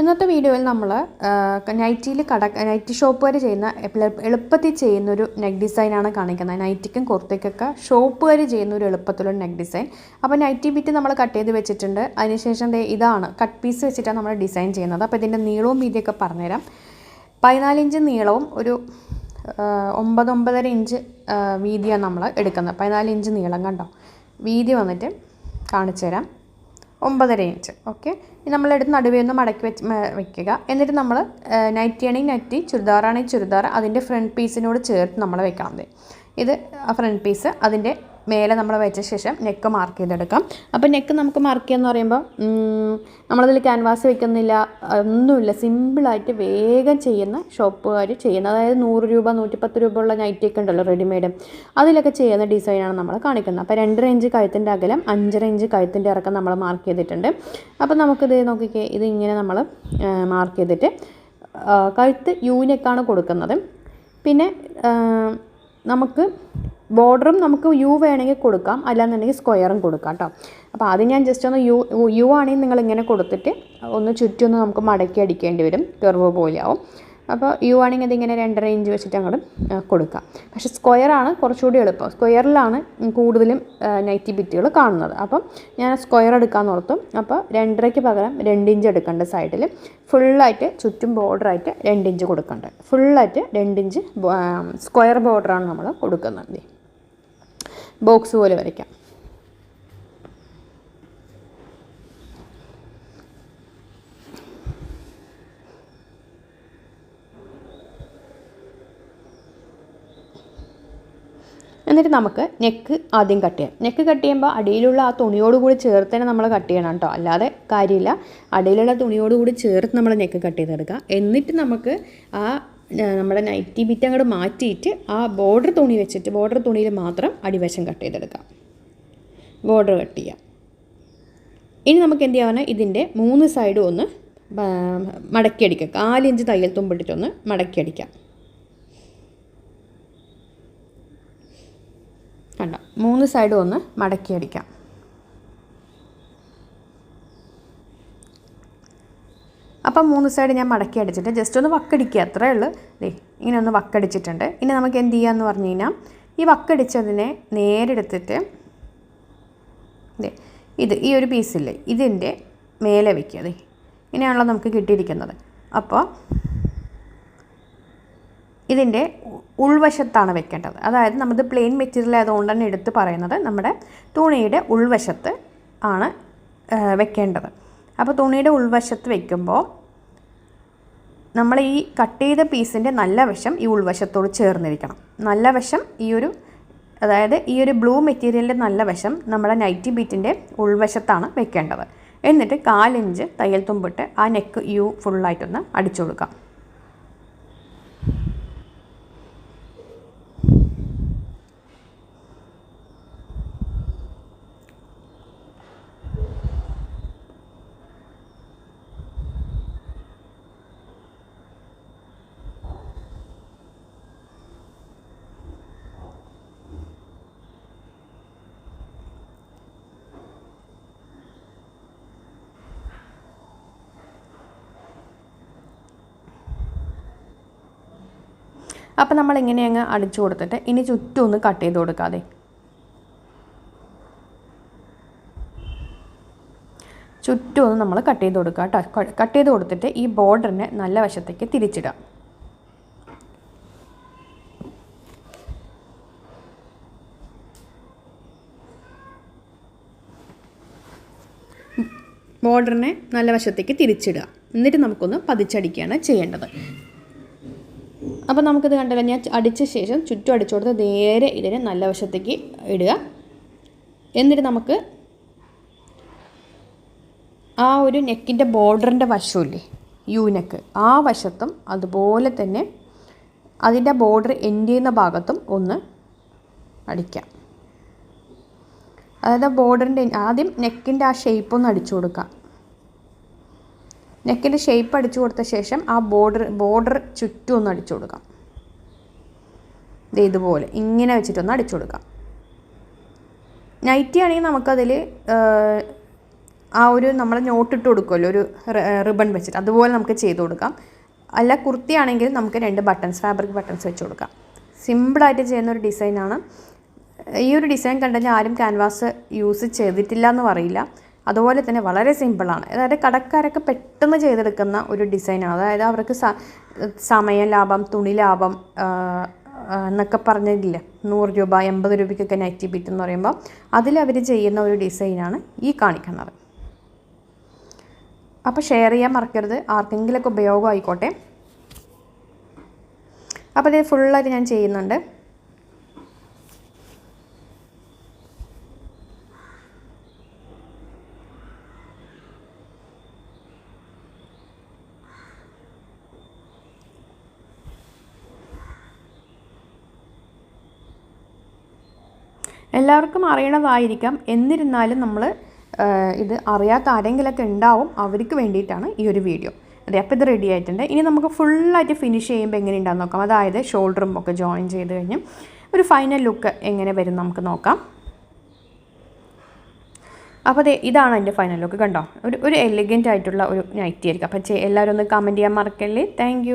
ഇന്നത്തെ വീഡിയോയിൽ നമ്മൾ നൈറ്റിയിൽ കട നൈറ്റി ഷോപ്പ് വരെ ചെയ്യുന്ന എളുപ്പത്തിൽ ചെയ്യുന്ന ഒരു നെക്ക് ഡിസൈനാണ് കാണിക്കുന്നത്. നൈറ്റിക്കും കുർത്തയ്ക്കൊക്കെ വരെ ചെയ്യുന്ന ഒരു എളുപ്പത്തിലുള്ള നെക്ക് ഡിസൈൻ. അപ്പോൾ നൈറ്റി ബിറ്റ് നമ്മൾ കട്ട് ചെയ്ത് വെച്ചിട്ടുണ്ട്. അതിനുശേഷം ഇതാണ്. കട്ട് പീസ് വെച്ചിട്ടാണ് നമ്മൾ ഡിസൈൻ ചെയ്യുന്നത്. അപ്പോൾ ഇതിന്റെ നീളവും വീതിയൊക്കെ പറഞ്ഞുതരാം. പതിനാലിഞ്ച് നീളവും ഒരു ഒമ്പത് ഒമ്പതര ഇഞ്ച് വീതിയാണ് നമ്മൾ എടുക്കുന്നത്. പതിനാല് ഇഞ്ച് നീളം കണ്ടോ? വീതി വന്നിട്ട് കാണിച്ചു തരാം ഒമ്പതര ഇഞ്ച് ഓക്കെ നമ്മളെടുത്ത് നടുവേ ഒന്ന് മടക്കി വെച്ച് വെക്കുക. എന്നിട്ട് നമ്മൾ നൈറ്റി ആണെങ്കിൽ നൈറ്റി ചുരിദാറാണെങ്കിൽ ചുരിദാർ അതിന്റെ ഫ്രണ്ട് പീസിനോട് ചേർത്ത് നമ്മൾ വെക്കണം ഇത് ഫ്രണ്ട് പീസ് അതിന്റെ മേലെ നമ്മൾ വെച്ച ശേഷം നെക്ക് മാർക്ക് ചെയ്തെടുക്കാം. അപ്പോൾ നെക്ക് നമുക്ക് മാർക്ക് ചെയ്യാന്ന് പറയുമ്പോൾ ഉം, നമ്മളതിൽ ക്യാൻവാസ് വെക്കുന്നില്ല ഒന്നുമില്ല. സിമ്പിളായിട്ട് വേഗം ചെയ്യുന്ന ഷോപ്പുകാർ ചെയ്യുന്ന അതായത് നൂറ് രൂപ നൂറ്റിപ്പത്ത് രൂപ ഉള്ള നൈറ്റിയൊക്കെ ഉണ്ടല്ലോ റെഡിമെയ്ഡ് അതിലൊക്കെ ചെയ്യുന്ന ഡിസൈനാണ് നമ്മൾ കാണിക്കുന്നത്. അപ്പോൾ രണ്ടര ഇഞ്ച് കഴുത്തിന്റെ അകലം അഞ്ചര ഇഞ്ച് കഴുത്തിന്റെ ഇറക്കം നമ്മൾ മാർക്ക് ചെയ്തിട്ടുണ്ട്. അപ്പോൾ നമുക്കിത് നോക്കിക്കേ ഇത് ഇങ്ങനെ നമ്മൾ മാർക്ക് ചെയ്തിട്ട് കഴുത്ത് യൂനെക്കാണ് കൊടുക്കുന്നത്. പിന്നെ നമുക്ക് ബോർഡറും നമുക്ക് യു വേണമെങ്കിൽ കൊടുക്കാം. അല്ലാന്നുണ്ടെങ്കിൽ സ്ക്വയറും കൊടുക്കാം കേട്ടോ അപ്പോൾ അത് ഞാൻ ജസ്റ്റ് ഒന്ന് യു യു ആണെങ്കിൽ നിങ്ങൾ ഇങ്ങനെ കൊടുത്തിട്ട് ഒന്ന് ചുറ്റും ഒന്ന് നമുക്ക് മടക്കി അടിക്കേണ്ടി വരും. കെർവ് പോലെയാവും. അപ്പോൾ യു ആണെങ്കിൽ അതിങ്ങനെ രണ്ടര ഇഞ്ച് വെച്ചിട്ട് അങ്ങോട്ട് കൊടുക്കുക കൊടുക്കാം. പക്ഷേ സ്ക്വയറാണ് കുറച്ചുകൂടി എളുപ്പം. സ്ക്വയറിലാണ് കൂടുതലും നൈറ്റി ബിറ്റുകൾ കാണുന്നത്. അപ്പം ഞാൻ സ്ക്വയർ എടുക്കാമെന്ന് ഓർത്തും. അപ്പോൾ രണ്ടരയ്ക്ക് പകരം രണ്ട് ഇഞ്ച് എടുക്കേണ്ട സൈഡിൽ ഫുള്ളായിട്ട് ചുറ്റും ബോർഡറായിട്ട് രണ്ട് ഇഞ്ച് കൊടുക്കേണ്ടത് ഫുള്ളായിട്ട് രണ്ട് ഇഞ്ച് സ്ക്വയർ ബോർഡറാണ് നമ്മൾ കൊടുക്കുന്നത്. ബോക്സ് പോലെ വരയ്ക്കാം. എന്നിട്ട് നമുക്ക് നെക്ക് ആദ്യം കട്ട് ചെയ്യാം. നെക്ക് കട്ട് ചെയ്യുമ്പോൾ അടിയിലുള്ള ആ തുണിയോട് കൂടി ചേർത്ത് തന്നെ നമ്മൾ കട്ട് ചെയ്യണം കേട്ടോ അല്ലാതെ കാര്യമില്ല. അടിയിലുള്ള തുണിയോട് കൂടി ചേർത്ത് നമ്മൾ നെക്ക് കട്ട് ചെയ്തെടുക്കുക. എന്നിട്ട് നമുക്ക് ആ നമ്മുടെ നൈറ്റി ബിറ്റ് അങ്ങോട്ട് മാറ്റിയിട്ട് ആ ബോർഡർ തുണി വെച്ചിട്ട് ബോർഡർ തുണിയിൽ മാത്രം അടിവശം കട്ട് ചെയ്തെടുക്കാം ബോർഡർ കട്ട് ചെയ്യാം. ഇനി നമുക്ക് എന്ത് ചെയ്യാനാണ് ഇതിന്റെ മൂന്ന് സൈഡും ഒന്ന് മടക്കിയടിക്കുക. മടക്കിയടിക്കാം കാലിഞ്ച് തയ്യൽ തുമ്പിട്ടിട്ടൊന്ന് മടക്കിയടിക്കാം. കണ്ടോ? മൂന്ന് സൈഡും ഒന്ന് മടക്കി അടിക്കാം. അപ്പം മൂന്ന് സൈഡ് ഞാൻ മടക്കി അടിച്ചിട്ട് ജസ്റ്റ് ഒന്ന് വക്കടിക്കുക അത്രേ ഉള്ളൂ. ദേ ഇങ്ങനെ ഒന്ന് വക്കടിച്ചിട്ടുണ്ട്. ഇനി നമുക്ക് എന്ത് ചെയ്യാമെന്ന് പറഞ്ഞു കഴിഞ്ഞാൽ ഈ വക്കടിച്ചതിനെ നേരെടുത്തിട്ട് ദേ ഇത് ഈ ഒരു പീസില്ലേ ഇതിന്റെ മേലെ വയ്ക്കുക ദേ ഇങ്ങനെയാണല്ലോ നമുക്ക് കിട്ടിയിരിക്കുന്നത്. അപ്പോൾ ഇതിന്റെ ഉൾവശത്താണ് വെക്കേണ്ടത്. അതായത് നമ്മുടെ പ്ലെയിൻ മെറ്റീരിയൽ ആയതുകൊണ്ട് തന്നെ എടുത്ത് പറയുന്നത് നമ്മുടെ തുണിയുടെ ഉൾവശത്ത് ആണ് വെക്കേണ്ടത്. അപ്പോൾ തുണിയുടെ ഉൾവശത്ത് വെക്കുമ്പോൾ നമ്മൾ ഈ കട്ട് ചെയ്ത പീസിന്റെ നല്ല വശം ഈ ഉൾവശത്തോട് ചേർന്നിരിക്കണം. നല്ല വശം ഈ ഒരു അതായത് ഈ ഒരു ബ്ലൂ മെറ്റീരിയലിന്റെ നല്ല വശം നമ്മുടെ നൈറ്റി ബീറ്റിന്റെ ഉൾവശത്താണ് വെക്കേണ്ടത്. എന്നിട്ട് കാലിഞ്ച് തയ്യൽ തുമ്പിട്ട് ആ നെക്ക് യു ഫുള്ളായിട്ടൊന്ന് അടിച്ചു കൊടുക്കാം. അപ്പോൾ നമ്മൾ ഇങ്ങനെ അങ്ങ് അടിച്ചു കൊടുത്തിട്ട് ഇനി ചുറ്റും ഒന്ന് കട്ട് ചെയ്ത് കൊടുക്കാതെ. ചുറ്റും ഒന്ന് നമ്മൾ കട്ട് ചെയ്ത് കൊടുക്കുക കേട്ടോ കട്ട് ചെയ്ത് കൊടുത്തിട്ട് ഈ ബോർഡറിനെ നല്ല വശത്തേക്ക് തിരിച്ചിടാം. ബോർഡറിനെ നല്ല വശത്തേക്ക് തിരിച്ചിടുക എന്നിട്ട് നമുക്കൊന്ന് പതിച്ചടിക്കുകയാണ് ചെയ്യേണ്ടത്. അപ്പോൾ നമുക്കിത് കണ്ടല്ലോ ഞാൻ അടിച്ച ശേഷം ചുറ്റും അടിച്ചു കൊടുത്ത് നേരെ ഇതിനെ നല്ല വശത്തേക്ക് ഇടുക. എന്നിട്ട് നമുക്ക് ആ ഒരു നെക്കിന്റെ ബോർഡറിന്റെ വശമില്ലേ യു നെക്ക് ആ വശത്തും അതുപോലെ തന്നെ അതിന്റെ ബോർഡർ എൻഡ് ചെയ്യുന്ന ഭാഗത്തും ഒന്ന് അടിക്കാം. അതായത് ബോർഡറിന്റെ ആദ്യം നെക്കിന്റെ ആ ഷേപ്പ് ഒന്ന് അടിച്ചു കൊടുക്കാം. നെക്കിന്റെ ഷേപ്പ് അടിച്ചു കൊടുത്ത ശേഷം ആ ബോർഡർ ബോർഡർ ചുറ്റും ഒന്ന് അടിച്ചു കൊടുക്കാം. ഇതുപോലെ ഇങ്ങനെ വെച്ചിട്ടൊന്ന് അടിച്ചു കൊടുക്കാം. നൈറ്റി ആണെങ്കിൽ നമുക്കതിൽ ആ ഒരു നമ്മൾ നോട്ടിട്ട് കൊടുക്കുമല്ലോ ഒരു റിബൺ വെച്ചിട്ട്. അതുപോലെ നമുക്ക് ചെയ്ത് കൊടുക്കാം. അല്ല കുർത്തിയാണെങ്കിൽ നമുക്ക് രണ്ട് ബട്ടൺസ് ഫാബ്രിക് ബട്ടൺസ് വെച്ച് കൊടുക്കാം. സിമ്പിളായിട്ട് ചെയ്യുന്ന ഒരു ഡിസൈനാണ് ഈ ഒരു ഡിസൈൻ കണ്ടാൽ ആരും ക്യാൻവാസ് യൂസ് ചെയ്തിട്ടില്ല എന്ന് പറയില്ല. അതുപോലെ തന്നെ വളരെ സിമ്പിളാണ് അതായത് കടക്കാരൊക്കെ പെട്ടെന്ന് ചെയ്തെടുക്കുന്ന ഒരു ഡിസൈനാണ് അതായത് അവർക്ക് സമയം ലാഭം തുണി ലാഭം എന്നൊക്കെ പറഞ്ഞില്ല? നൂറ് രൂപ എൺപത് രൂപയ്ക്കൊക്കെ നൈറ്റി ബിറ്റ് എന്ന് പറയുമ്പോൾ അതിൽ അവർ ചെയ്യുന്ന ഒരു ഡിസൈനാണ് ഈ കാണിക്കുന്നത്. അപ്പോൾ ഷെയർ ചെയ്യാൻ മറക്കരുത്. ആർക്കെങ്കിലുമൊക്കെ ഉപയോഗം ആയിക്കോട്ടെ. അപ്പോൾ ഇത് ഫുള്ളായിട്ട് ഞാൻ ചെയ്യുന്നുണ്ട്. എല്ലാവർക്കും അറിയണതായിരിക്കാം. എന്നിരുന്നാലും നമ്മൾ ഇത് അറിയാത്ത ആരെങ്കിലൊക്കെ ഉണ്ടാവും അവർക്ക് വേണ്ടിയിട്ടാണ് ഈ ഒരു വീഡിയോ. അതെ അപ്പോൾ ഇത് റെഡി ആയിട്ടുണ്ട്. ഇനി നമുക്ക് ഫുള്ളായിട്ട് ഫിനിഷ് ചെയ്യുമ്പോൾ എങ്ങനെ ഉണ്ടാകും നോക്കാം. അതായത് ഷോൾഡറും ഒക്കെ ജോയിൻ ചെയ്ത് കഴിഞ്ഞ് ഒരു ഫൈനൽ ലുക്ക് എങ്ങനെ വരും നമുക്ക് നോക്കാം. അപ്പോൾ അതെ ഇതാണ് എന്റെ ഫൈനൽ ലുക്ക് കണ്ടോ? ഒരു ഒരു എലിഗന്റ് ആയിട്ടുള്ള ഒരു നൈറ്റി ആയിരിക്കും. അപ്പോൾ എല്ലാവരും ഒന്ന് കമന്റ് ചെയ്യാൻ മറക്കല്ലേ? താങ്ക്